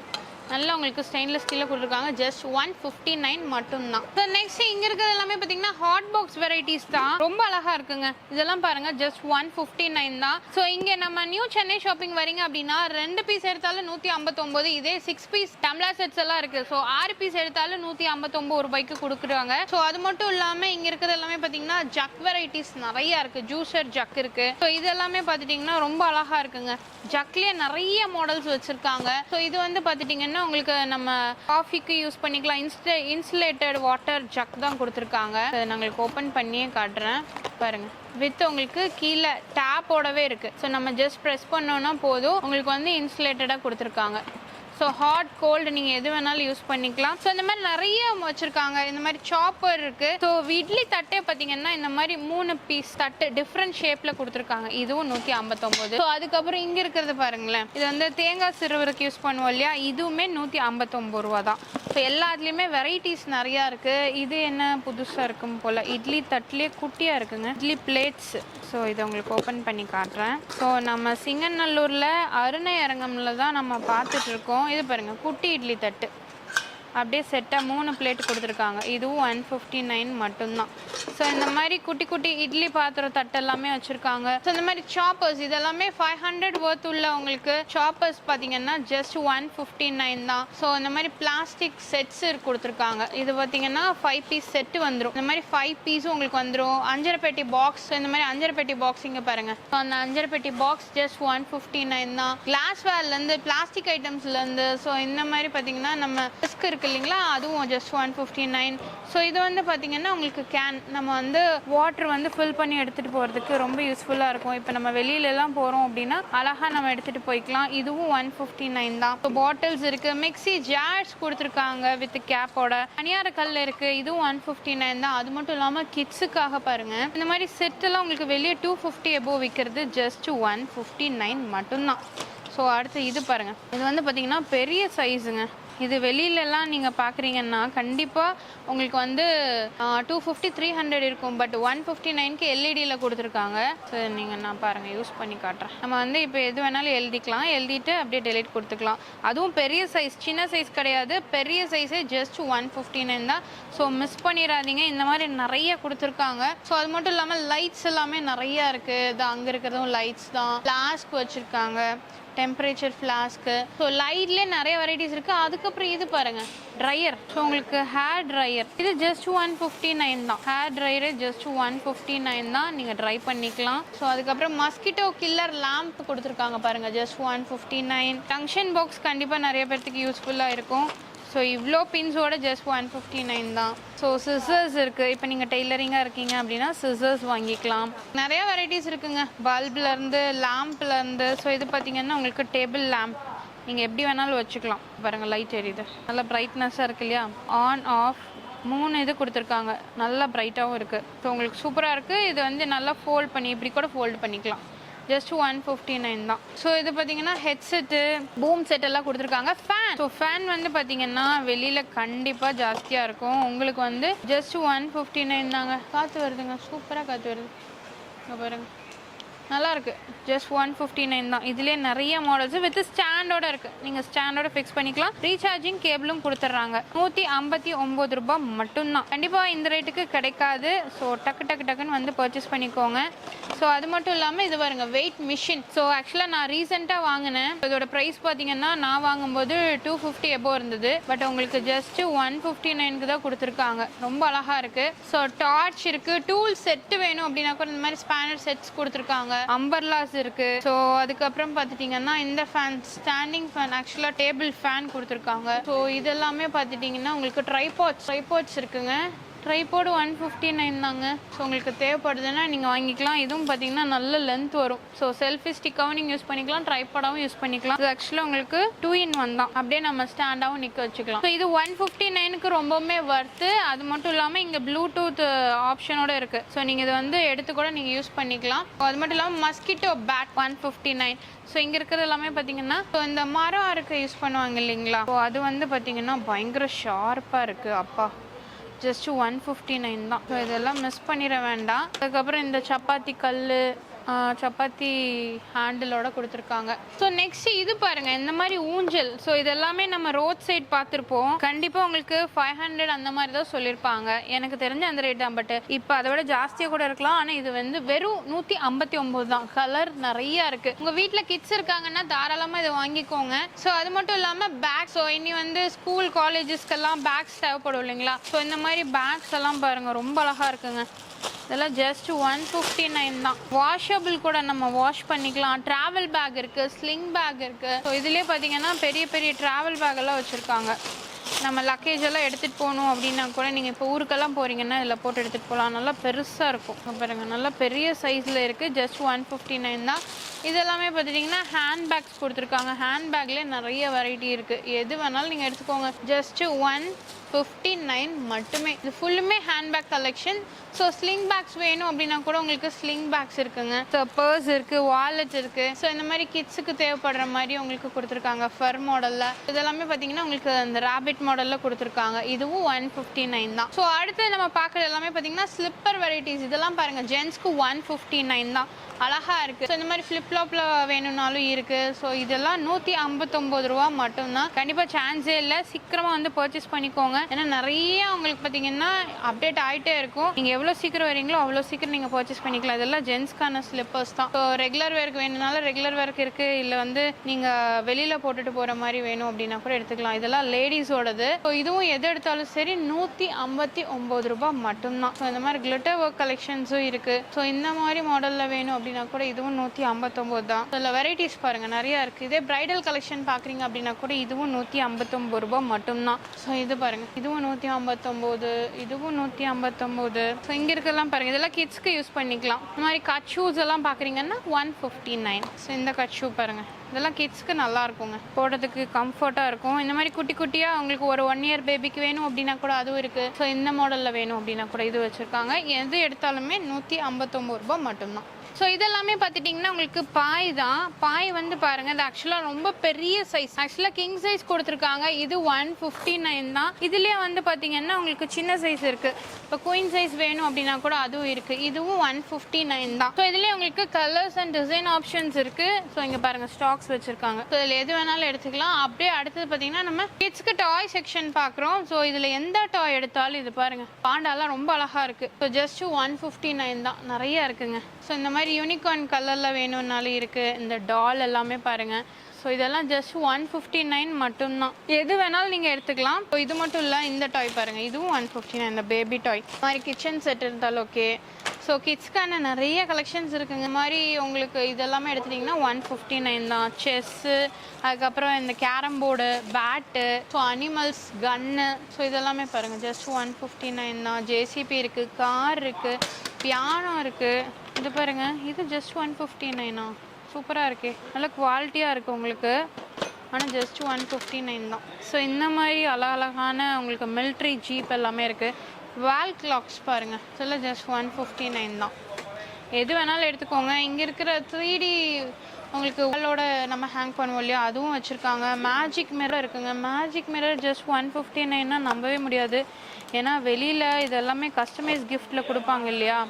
நல்லா உங்களுக்கு ஸ்டெயின்லெஸ் ஸ்டீலில் கொடுத்துருக்காங்க. ஜஸ்ட் ஒன் ஃபிஃப்டி நைன் மட்டும்தான். ஸோ நெக்ஸ்ட் இங்கே இருக்கிறது எல்லாமே பார்த்தீங்கன்னா ஹாட் பாக்ஸ் வெரைட்டிஸ் தான். ரொம்ப அழகாக இருக்குங்க. இதெல்லாம் பாருங்க ஜஸ்ட் ஒன் ஃபிஃப்டி நைன் தான். ஸோ இங்கே நம்ம நியூ சென்னை ஷாப்பிங் வரீங்க அப்படின்னா ரெண்டு பீஸ் எடுத்தாலும் நூற்றி ஐம்பத்தொம்போது இதே சிக்ஸ் பீஸ் டம்ளா செட்ஸ் எல்லாம் இருக்குது ஸோ ஆறு பீஸ் எடுத்தாலும் நூற்றி ஐம்பத்தொம்போது ரூபாய்க்கு கொடுக்குறாங்க. ஸோ அது மட்டும் இல்லாமல் இங்கே இருக்கிறது எல்லாமே பார்த்தீங்கன்னா ஜக் வெரைட்டிஸ் நிறையா இருக்குது ஜூஸர் ஜக் இருக்குது ஸோ இது எல்லாமே பார்த்துட்டிங்கன்னா ரொம்ப அழகாக இருக்குங்க. ஜக்லேயே நிறைய மாடல்ஸ் வச்சுருக்காங்க. ஸோ இது வந்து பார்த்துட்டிங்கன்னா உங்களுக்கு நம்ம காஃபிக்கு யூஸ் பண்ணிக்கலாம். இன்ஸ்ட இன்சுலேட்டட் வாட்டர் ஜக் தான் கொடுத்துருக்காங்க. அதை நாங்களுக்கு ஓப்பன் பண்ணியே காட்டுறேன். பாருங்க. வித் உங்களுக்கு கீழே டேப்போடவே இருக்கு. ஸோ நம்ம ஜஸ்ட் ப்ரெஸ் பண்ணோன்னா போதும். உங்களுக்கு வந்து இன்சுலேட்டடாக கொடுத்துருக்காங்க. ஸோ ஹாட் கோல்டு நீங்கள் எது வேணாலும் யூஸ் பண்ணிக்கலாம். ஸோ இந்த மாதிரி நிறைய வச்சுருக்காங்க. இந்த மாதிரி சாப்பர் இருக்குது ஸோ இட்லி தட்டே பார்த்தீங்கன்னா இந்த மாதிரி மூணு பீஸ் தட்டு டிஃப்ரெண்ட் ஷேப்பில் கொடுத்துருக்காங்க. இதுவும் நூற்றி ஐம்பத்தொம்போது. ஸோ அதுக்கப்புறம் இங்கே இருக்கிறது பாருங்களேன். இது வந்து தேங்காய் சிறுவருக்கு யூஸ் பண்ணுவோம் இல்லையா? இதுவுமே நூற்றி ஐம்பத்தொம்பது ரூபா தான். ஸோ எல்லாத்துலேயுமே வெரைட்டிஸ் நிறையா இருக்குது இது என்ன புதுசாக இருக்கும் போல்? இட்லி தட்டிலே குட்டியாக இருக்குங்க. இட்லி பிளேட்ஸ் ஸோ இதை உங்களுக்கு ஓப்பன் பண்ணி காட்டுறேன். ஸோ நம்ம சிங்கநல்லூரில் அருணை அரங்கம்ல தான் நம்ம பார்த்துட்ருக்கோம் இது பாருங்கள் குட்டி இட்லி தட்டு. அப்படியே செட்டாக மூணு பிளேட் கொடுத்துருக்காங்க. இதுவும் ஒன் ஃபிஃப்டி நைன் மட்டும்தான். ஸோ இந்த மாதிரி குட்டி குட்டி இட்லி பாத்திரம் தட்டு எல்லாமே வச்சுருக்காங்க. ஸோ இந்த மாதிரி சாப்பர்ஸ் இதெல்லாமே ஃபைவ் ஹண்ட்ரட் ஒர்த் உள்ள உங்களுக்கு சாப்பர்ஸ் பார்த்தீங்கன்னா ஜஸ்ட் ஒன் ஃபிஃப்டி நைன் தான். ஸோ இந்த மாதிரி பிளாஸ்டிக் செட்ஸ் கொடுத்துருக்காங்க. இது பார்த்தீங்கன்னா ஃபைவ் பீஸ் செட்டு வந்துடும் இந்த மாதிரி ஃபைவ் பீஸும் உங்களுக்கு வந்துடும் அஞ்சரை பெட்டி பாக்ஸ் இந்த மாதிரி அஞ்சரை பெட்டி பாக்ஸ் இங்கே பாருங்கள் ஸோ அந்த அஞ்சரை பெட்டி box just one fifty nine தான் கிளாஸ் வேர்லேருந்து பிளாஸ்டிக் ஐட்டம்ஸ்லேருந்து ஸோ இந்த மாதிரி பார்த்தீங்கன்னா நம்ம ரிஸ்க் இருக்கு இல்லைங்களா? அதுவும் just one fifty nine so இது வந்து பார்த்தீங்கன்னா உங்களுக்கு கேன் நம்ம வந்து வாட்டர் வந்து ஃபில் பண்ணி எடுத்துகிட்டு போகிறதுக்கு ரொம்ப யூஸ்ஃபுல்லாக இருக்கும். இப்போ நம்ம வெளியிலலாம் போகிறோம் அப்படின்னா அழகாக நம்ம எடுத்துகிட்டு போய்க்கலாம். இதுவும் ஒன் ஃபிஃப்டி நைன் தான். இப்போ பாட்டில்ஸ் இருக்குது மிக்ஸி ஜார்ஸ் கொடுத்துருக்காங்க வித் கேப்போட தனியார் கல் இருக்குது இதுவும் ஒன் ஃபிஃப்டி நைன் தான். அது மட்டும் இல்லாமல் கிட்ஸுக்காக பாருங்கள் இந்த மாதிரி செட்டெல்லாம் உங்களுக்கு வெளியே டூ ஃபிஃப்டி எபோ விற்கிறது ஜஸ்ட் ஒன் ஃபிஃப்டி நைன் மட்டும்தான். ஸோ அடுத்து இது பாருங்கள் இது வந்து பார்த்தீங்கன்னா பெரிய சைஸுங்க இது வெளியிலலாம் நீங்கள் பார்க்குறீங்கன்னா கண்டிப்பாக உங்களுக்கு வந்து டூ ஃபிஃப்டி த்ரீ ஹண்ட்ரட் இருக்கும். பட் ஒன் ஃபிஃப்டி நைன்க்கு எல்இடியில் கொடுத்துருக்காங்க. ஸோ நீங்கள் நான் பாருங்கள் யூஸ் பண்ணி காட்டுறேன். நம்ம வந்து இப்போ எது வேணாலும் எழுதிக்கலாம். எழுதிட்டு அப்படியே டெலிட் கொடுத்துக்கலாம். அதுவும் பெரிய சைஸ் சின்ன சைஸ் கிடையாது. பெரிய சைஸே ஜஸ்ட் ஒன் ஃபிஃப்டி நைன் தான். ஸோ மிஸ் பண்ணிடாதீங்க. இந்த மாதிரி நிறைய கொடுத்துருக்காங்க. ஸோ அது மட்டும் இல்லாமல் லைட்ஸ் எல்லாமே நிறையா இருக்குது இது அங்கே இருக்கிறதும் லைட்ஸ் தான். ஃப்ளாஸ்க் வச்சுருக்காங்க. டெம்பரேச்சர் ஃப்ளாஸ்க்கு ஸோ லைட்லேயே நிறைய வெரைட்டிஸ் இருக்குது அதுக்கப்புறம் இது பாருங்கள் ட்ரையர் ஸோ உங்களுக்கு ஹேர் ட்ரையர் இது ஜஸ்ட் ஒன் ஃபிஃப்டி நைன் தான். Hair dryer just one fifty nine தான். நீங்கள் ட்ரை பண்ணிக்கலாம். ஸோ அதுக்கப்புறம் மஸ்கிட்டோ கில்லர் லேம்ப் கொடுத்துருக்காங்க பாருங்கள் just one fifty nine junction box கண்டிப்பாக நிறைய பேர்த்துக்கு யூஸ்ஃபுல்லாக இருக்கும். ஸோ இவ்வளோ பின்ஸோட ஜஸ்ட் ஒன் ஃபிஃப்டி நைன் தான். ஸோ சிசர்ஸ் இருக்குது இப்போ நீங்கள் டெய்லரிங்காக இருக்கீங்க அப்படின்னா சிசர்ஸ் வாங்கிக்கலாம். நிறைய வெரைட்டிஸ் இருக்குங்க. பல்ப்லேருந்து லேம்ப்லேருந்து ஸோ இது பார்த்தீங்கன்னா உங்களுக்கு டேபிள் லேம்ப் நீங்கள் எப்படி வேணாலும் வச்சுக்கலாம். பாருங்கள் லைட் எரியுது. நல்லா பிரைட்னஸாக இருக்கு இல்லையா? ஆன் ஆஃப் மூணு இது கொடுத்துருக்காங்க. நல்லா பிரைட்டாகவும் இருக்குது ஸோ உங்களுக்கு சூப்பராக இருக்குது இது வந்து நல்லா ஃபோல்ட் பண்ணி இப்படி கூட ஃபோல்டு பண்ணிக்கலாம். ஜஸ்ட் ஒன் ஃபிஃப்டி நைன் தான். ஸோ இது பார்த்தீங்கன்னா ஹெட்செட்டு பூம் செட் எல்லாம் கொடுத்துருக்காங்க. ஃபேன் ஸோ ஃபேன் வந்து பார்த்தீங்கன்னா வெளியில் கண்டிப்பாக ஜாஸ்தியாக இருக்கும். உங்களுக்கு வந்து ஜஸ்ட் ஒன் ஃபிஃப்டி நைன் தாங்க. காற்று வருதுங்க. சூப்பராக காற்று வருது. பாருங்கள் நல்லாயிருக்கு ஜஸ்ட் ஒன் ஃபிஃப்டி நைன் தான். இதுலேயே நிறைய மாடல்ஸ் வித் ஸ்டாண்டோட இருக்குது நீங்கள் ஸ்டாண்டோட ஃபிக்ஸ் பண்ணிக்கலாம். ரீசார்ஜிங் கேபிளும் கொடுத்துட்றாங்க. நூற்றி ஐம்பத்தி ஒம்பது ரூபாய் மட்டும்தான். கண்டிப்பாக இந்த ரேட்டுக்கு கிடைக்காது. ஸோ டக்கு டக்கு டக்குன்னு வந்து பர்ச்சேஸ் பண்ணிக்கோங்க. ஸோ அது மட்டும் இல்லாமல் இது பாருங்க வெயிட் மிஷின் ஸோ ஆக்சுவலாக நான் ரீசெண்டாக வாங்கினேன். இதோட ப்ரைஸ் பார்த்தீங்கன்னா நான் வாங்கும்போது டூ ஃபிஃப்டி எபோ இருந்தது. பட் உங்களுக்கு ஜஸ்ட் ஒன் ஃபிஃப்டி நைனுக்கு தான் கொடுத்துருக்காங்க. ரொம்ப அழகாக இருக்குது ஸோ டார்ச் இருக்குது டூல் செட்டு வேணும் அப்படின்னா கூட இந்த மாதிரி ஸ்பேனர் செட்ஸ் கொடுத்துருக்காங்க. அம்பர்லாஸ் இருக்கு. ஸோ அதுக்கப்புறம் பார்த்துட்டிங்கன்னா இந்த ஃபேன் ஸ்டாண்டிங் ஃபேன் ஆக்சுவலாக டேபிள் ஃபேன் கொடுத்துருக்காங்க. ஸோ இதெல்லாமே பார்த்துட்டிங்கன்னா உங்களுக்கு ட்ரைபாட்ஸ் ட்ரைபாட்ஸ் இருக்குங்க. ட்ரைபோர்டு ஒன் ஃபிஃப்டி நைன் தாங்க. ஸோ உங்களுக்கு தேவைப்படுதுன்னா நீங்கள் வாங்கிக்கலாம். இதுவும் பார்த்தீங்கன்னா நல்ல லென்த் வரும். ஸோ செல்ஃபி ஸ்டிக்காகவும் நீங்கள் யூஸ் பண்ணிக்கலாம். ட்ரைபாடாகவும் யூஸ் பண்ணிக்கலாம். இது ஆக்சுவலாக உங்களுக்கு டூ இன் ஒன் தான். அப்படியே நம்ம ஸ்டாண்டாகவும் நிற்க வச்சுக்கலாம். ஸோ இது ஒன் ஃபிஃப்டி நைனுக்கு ரொம்பவுமே ஒர்த்து அது மட்டும் இல்லாமல் இங்கே ப்ளூடூத் ஆப்ஷனோட இருக்குது ஸோ நீங்கள் இதை வந்து எடுத்து கூட நீங்கள் யூஸ் பண்ணிக்கலாம். அது மட்டும் இல்லாமல் mosquito bat one fifty nine so இங்கே இருக்கிறது எல்லாமே பார்த்தீங்கன்னா ஸோ இந்த மரம் அறுக்க யூஸ் பண்ணுவாங்க இல்லைங்களா? ஸோ அது வந்து பார்த்தீங்கன்னா பயங்கர ஷார்ப்பாக இருக்குது அப்பா. ஜஸ்ட் ஒன் ஃபிஃப்டி நைன் தான். ஸோ இதெல்லாம் மிஸ் பண்ணிட வேண்டாம். அதுக்கப்புறம் இந்த சப்பாத்தி கல் சப்பாத்தி ஹேண்டிலோட கொடுத்துருக்காங்க. ஸோ நெக்ஸ்ட் இது பாருங்க இந்த மாதிரி ஊஞ்சல். ஸோ இதெல்லாமே நம்ம ரோட் சைட் பார்த்துருப்போம். கண்டிப்பாக உங்களுக்கு ஃபைவ் ஹண்ட்ரட் அந்த மாதிரி தான் சொல்லியிருப்பாங்க எனக்கு தெரிஞ்ச அந்த ரேட் தான். பட் இப்போ அதை விட ஜாஸ்தியாக கூட இருக்கலாம். ஆனால் இது வந்து வெறும் நூற்றி ஐம்பத்தி ஒம்பது தான். கலர் நிறைய இருக்கு. உங்கள் வீட்டில் கிட்ஸ் இருக்காங்கன்னா தாராளமாக இதை வாங்கிக்கோங்க. ஸோ அது மட்டும் இல்லாமல் பேக் ஸோ இனி வந்து ஸ்கூல் காலேஜஸ்க்கெல்லாம் பேக்ஸ் தேவைப்படும் இல்லைங்களா? ஸோ இந்த மாதிரி பேக்ஸ் எல்லாம் பாருங்கள் ரொம்ப அழகாக இருக்குங்க. இதெல்லாம் ஜஸ்ட் ஒன் ஃபிஃப்டி நைன் தான். வாஷபிள் கூட நம்ம வாஷ் பண்ணிக்கலாம். ட்ராவல் பேக் இருக்குது ஸ்லிங் பேக் இருக்குது ஸோ இதுலேயே பார்த்தீங்கன்னா பெரிய பெரிய ட்ராவல் பேக் எல்லாம் வச்சுருக்காங்க. நம்ம லக்கேஜ் எல்லாம் எடுத்துகிட்டு போகணும் அப்படின்னா கூட நீங்கள் இப்போ ஊருக்கெல்லாம் போகிறீங்கன்னா இதில் போட்டு எடுத்துகிட்டு போகலாம். நல்லா பெருசாக இருக்கும். பாருங்கள் நல்லா பெரிய சைஸில் இருக்குது ஜஸ்ட் ஒன் ஃபிஃப்டி நைன் தான். இதெல்லாமே பார்த்துட்டிங்கன்னா ஹேண்ட் பேக்ஸ் கொடுத்துருக்காங்க. ஹேண்ட் பேக்லேயே நிறைய வெரைட்டி இருக்குது எது வேணாலும் நீங்கள் எடுத்துக்கோங்க. ஜஸ்ட்டு ஒன் ஃபிஃப்டி நைன் மட்டுமே. இது ஃபுல்லுமே hand bag collection so sling bags வேணும் அப்படின்னா கூட உங்களுக்கு ஸ்லிங் பேக்ஸ் இருக்குங்க. ஸோ பர்ஸ் இருக்குது வாலெட் இருக்குது ஸோ இந்த மாதிரி கிட்ஸுக்கு தேவைப்படுற மாதிரி உங்களுக்கு கொடுத்துருக்காங்க. ஃபர் மாடலில் இதெல்லாமே பார்த்தீங்கன்னா உங்களுக்கு அந்த ரேபிட் மாடலில் கொடுத்துருக்காங்க. இதுவும் ஒன் ஃபிஃப்டி நைன் தான். ஸோ அடுத்து நம்ம பார்க்குறது எல்லாமே பார்த்தீங்கன்னா ஸ்லிப்பர் வெரைட்டிஸ் இதெல்லாம் பாருங்கள் ஜென்ஸ்க்கு ஒன் ஃபிஃப்டி நைன் தான். அழகாக இருக்கு. ஸோ இந்த மாதிரி ஃப்ளிப் வேணும்னாலும் இருக்குது ஸோ இதெல்லாம் நூற்றி ஐம்பத்தொம்போது ரூபா மட்டும்தான். கண்டிப்பாக சான்ஸே இல்லை. சீக்கிரமாக வந்து பர்ச்சேஸ் பண்ணிக்கோங்க. ஏன்னா நிறைய உங்களுக்கு பார்த்தீங்கன்னா அப்டேட் ஆகிட்டே இருக்கும். நீங்கள் எவ்வளோ சீக்கிரம் வரீங்களோ அவ்வளோ சீக்கிரம் நீங்கள் பர்ச்சேஸ் பண்ணிக்கலாம். இதெல்லாம் ஜென்ஸ்க்கான ஸ்லிப்பர்ஸ் தான். ஸோ ரெகுலர் வேர்க்கு வேணும்னாலும் ரெகுலர் வேர்க்கு இருக்குது இல்லை வந்து நீங்கள் வெளியில் போட்டுட்டு போகிற மாதிரி வேணும் அப்படின்னா கூட எடுத்துக்கலாம். இதெல்லாம் லேடிஸோடது ஸோ இதுவும் எது எடுத்தாலும் சரி நூற்றி ஐம்பத்தி ஒம்பது ரூபாய் மட்டும்தான். ஸோ இந்த மாதிரி கிளிட்டர் ஒர்க் கலெக்ஷன்ஸும் இருக்குது ஸோ இந்த மாதிரி மாடலில் வேணும் அப்படின்னா கூட இதுவும் நூற்றி ஐம்பத்தொம்போது தான். இதில் வெரைட்டிஸ் பாருங்கள் நிறையா இருக்குது இதே ப்ரைடல் கலெக்ஷன் பார்க்குறீங்க அப்படின்னா கூட இதுவும் நூற்றி ஐம்பத்தொம்பது ரூபாய் மட்டும்தான். ஸோ இது பாருங்கள் இதுவும் நூற்றி ஐம்பத்தொம்போது இதுவும் நூற்றி ஐம்பத்தொம்போது. ஸோ இங்கே இருக்கிறதெல்லாம் பாருங்கள் இதெல்லாம் கிட்ஸ்க்கு யூஸ் பண்ணிக்கலாம். இந்த மாதிரி கட் ஷூஸ் எல்லாம் பார்க்குறீங்கன்னா ஒன் ஃபிஃப்டி நைன் ஸோ இந்த கட் ஷூ பாருங்கள் இதெல்லாம் கிட்ஸ்க்கு நல்லா இருக்குங்க போடுறதுக்கு கம்ஃபர்ட்டாக இருக்கும். இந்த மாதிரி குட்டி குட்டியாக உங்களுக்கு ஒரு ஒன் இயர் பேபிக்கு வேணும் அப்படின்னா கூட அதுவும் இருக்கு. ஸோ இந்த மாடலில் வேணும் அப்படின்னா கூட இது வச்சுருக்காங்க. எது எடுத்தாலுமே நூற்றி ஐம்பத்தொம்பது ரூபாய் மட்டும்தான். ஸோ இதெல்லாமே பார்த்துட்டிங்கன்னா உங்களுக்கு பாய் தான். பாய் வந்து பாருங்க இது ஆக்சுவலாக ரொம்ப பெரிய சைஸ் ஆக்சுவலாக கிங் சைஸ் கொடுத்துருக்காங்க. இது ஒன் ஃபிஃப்டி நைன் தான். இதுலேயே வந்து பார்த்தீங்கன்னா உங்களுக்கு சின்ன சைஸ் இருக்குது இப்போ குயின் சைஸ் வேணும் அப்படின்னா கூட அதுவும் இருக்குது இதுவும் ஒன் ஃபிஃப்டி நைன் தான். ஸோ இதுலேயே உங்களுக்கு கலர்ஸ் அண்ட் டிசைன் ஆப்ஷன்ஸ் இருக்குது ஸோ இங்கே பாருங்கள் ஸ்டாக் பாக்ஸ் வச்சிருக்காங்க. ஸோ இதில் எது வேணாலும் எடுத்துக்கலாம். அப்படியே அடுத்தது பார்த்தீங்கன்னா நம்ம கிட்ஸ்க்கு டாய் செக்ஷன் பார்க்குறோம் ஸோ இதில் எந்த டாய் எடுத்தாலும் இது பாருங்க. பாண்டாலாம் ரொம்ப அழகா இருக்கு. So just one fifty nine தான். நிறைய இருக்குங்க. ஸோ இந்த மாதிரி யூனிகார்ன் கலரில் வேணும்னாலும் இருக்கு. இந்த டால் எல்லாமே பாருங்க. ஸோ இதெல்லாம் ஜஸ்ட் ஒன் ஃபிஃப்டி நைன் மட்டும்தான். எது வேணாலும் நீங்கள் எடுத்துக்கலாம். இப்போ இது மட்டும் இல்லை இந்த டாய் பாருங்கள் இதுவும் ஒன் ஃபிஃப்டி நைன் இந்த பேபி டாய் இந்த மாதிரி கிச்சன் செட் இருந்தாலும் ஓகே ஸோ கிட்ஸ்க்கான நிறைய கலெக்ஷன்ஸ் இருக்குங்க. இந்த மாதிரி உங்களுக்கு இதெல்லாமே எடுத்துட்டிங்கன்னா ஒன் ஃபிஃப்டி நைன் தான். செஸ்ஸு அதுக்கப்புறம் இந்த carrom board bat so animals gun so இதெல்லாமே பாருங்கள் ஜஸ்ட் ஒன் ஃபிஃப்டி நைன் தான் ஜேசிபி இருக்குது கார் இருக்குது பியானோ இருக்குது இது பாருங்கள் இது ஜஸ்ட் ஒன் ஃபிஃப்டி நைனா சூப்பராக இருக்கே. நல்ல குவாலிட்டியாக இருக்குது உங்களுக்கு. ஆனால் ஜஸ்ட் ஒன் ஃபிஃப்டி நைன் தான். ஸோ இந்த மாதிரி அழகழகான உங்களுக்கு மில்ட்ரி ஜீப் எல்லாமே இருக்குது வால் கிளாக்ஸ் பாருங்கள் இதெல்லாம் ஜஸ்ட் ஒன் ஃபிஃப்டி நைன் தான். எது வேணாலும் எடுத்துக்கோங்க. இங்கே இருக்கிற த்ரீ டி உங்களுக்கு வாலோட நம்ம ஹேங் பண்ணுவோம் இல்லையா? அதுவும் வச்சுருக்காங்க. மேஜிக் மிரர் இருக்குங்க. Magic mirror just one fifty நைன்னா நம்பவே முடியாது. ஏன்னா வெளியில் இது எல்லாமே கஸ்டமைஸ் கிஃப்ட்டில் கொடுப்பாங்க இல்லையா?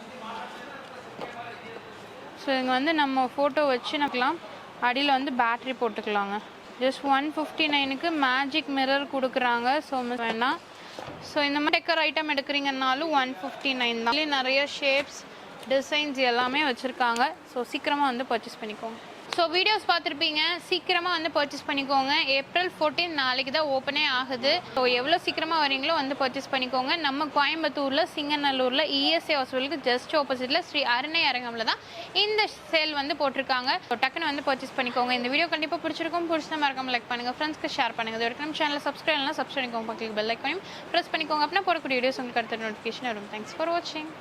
ஸோ இங்கே வந்து நம்ம ஃபோட்டோ வச்சு நக்கலாம் அடியில் வந்து பேட்ரி போட்டுக்கலாங்க. ஜஸ்ட் ஒன் ஃபிஃப்டி நைனுக்கு மேஜிக் மிரர் கொடுக்குறாங்க. ஸோ வேணால் ஸோ இந்த மாதிரி டெக்கர் ஐட்டம் எடுக்கிறீங்கன்னாலும் ஒன் ஃபிஃப்டி நைன் தான் நிறைய ஷேப்ஸ் டிசைன்ஸ் எல்லாமே வச்சுருக்காங்க. ஸோ சீக்கிரமாக வந்து பர்ச்சேஸ் பண்ணிக்கோங்க. ஸோ வீடியோஸ் பார்த்துருப்பீங்க. சீக்கிரமாக வந்து பர்ச்சேஸ் பண்ணிக்கோங்க. ஏப்ரல் 14 நாளைக்கு தான் ஓப்பனே ஆகுது. ஸோ எவ்வளோ சீக்கிரமாக வரீங்களோ வந்து பர்ச்சேஸ் பண்ணிக்கோங்க. நம்ம கோயம்புத்தூரில் சிங்கநல்லூரில் இஎஸ்ஏ ஹாஸ்பிட்டலுக்கு ஜஸ்ட் ஆப்போசிட்டில் ஸ்ரீ அருணை அரங்கம்ல தான் இந்த சேல் வந்து போட்டிருக்காங்க. ஸோ டக்குன்னு வந்து பர்ச்சேஸ் பண்ணிக்கோங்க. இந்த வீடியோ கண்டிப்பாக பிடிச்சிருக்கும். பிடிச்ச மறக்காம லைக் பண்ணுங்கள் ஃப்ரெண்ட்ஸ்க்கு ஷேர் பண்ணுங்கள் இது வரைக்கும் சேனலில் சப்ஸ்கிரைப் எல்லாம் சப்ஸ்கிரைப் பண்ணிக்கோங்க. பக்கத்துக்கு பெல் லைக் பண்ணி ப்ரெஸ் பண்ணிக்கோங்க. அப்படின்னா போடக்கூடிய வீடியோஸ் உங்களுக்கு அடுத்த நோட்டிஃபிகேஷன் வரும். தேங்க்ஸ் ஃபார் வாட்சிங்